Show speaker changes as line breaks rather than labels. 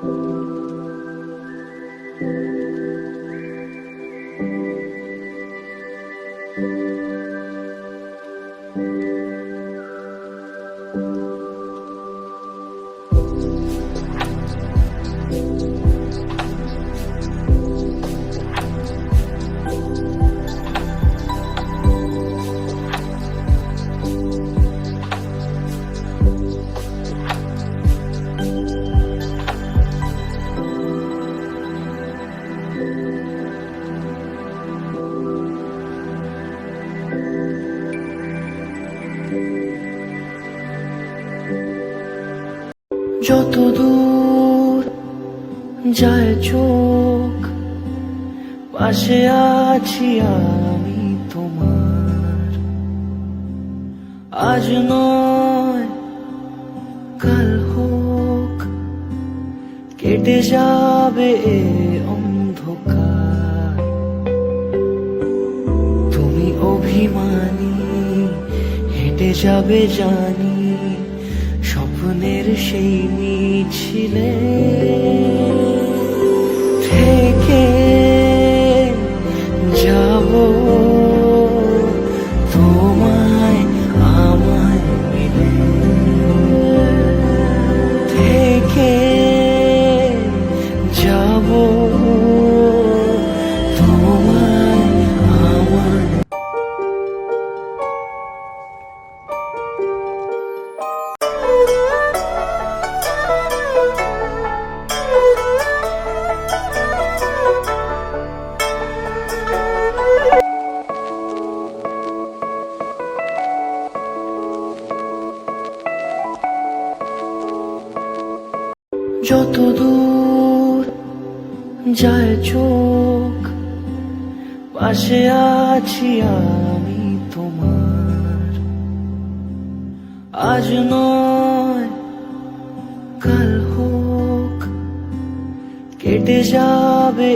thank you. যত দূর যায় চোখ, পাশে আছি আমি তোমার। আজ নয়, কাল হোক, কেটে যাবে এ অন্ধকার। তুমি অভিমানী, হেঁটে যাবে জানি 谁与你起立 যত দূর যায় চোখ পাশে আছি আমি তোমার। আজ নয় কাল হোক কেটে যাবে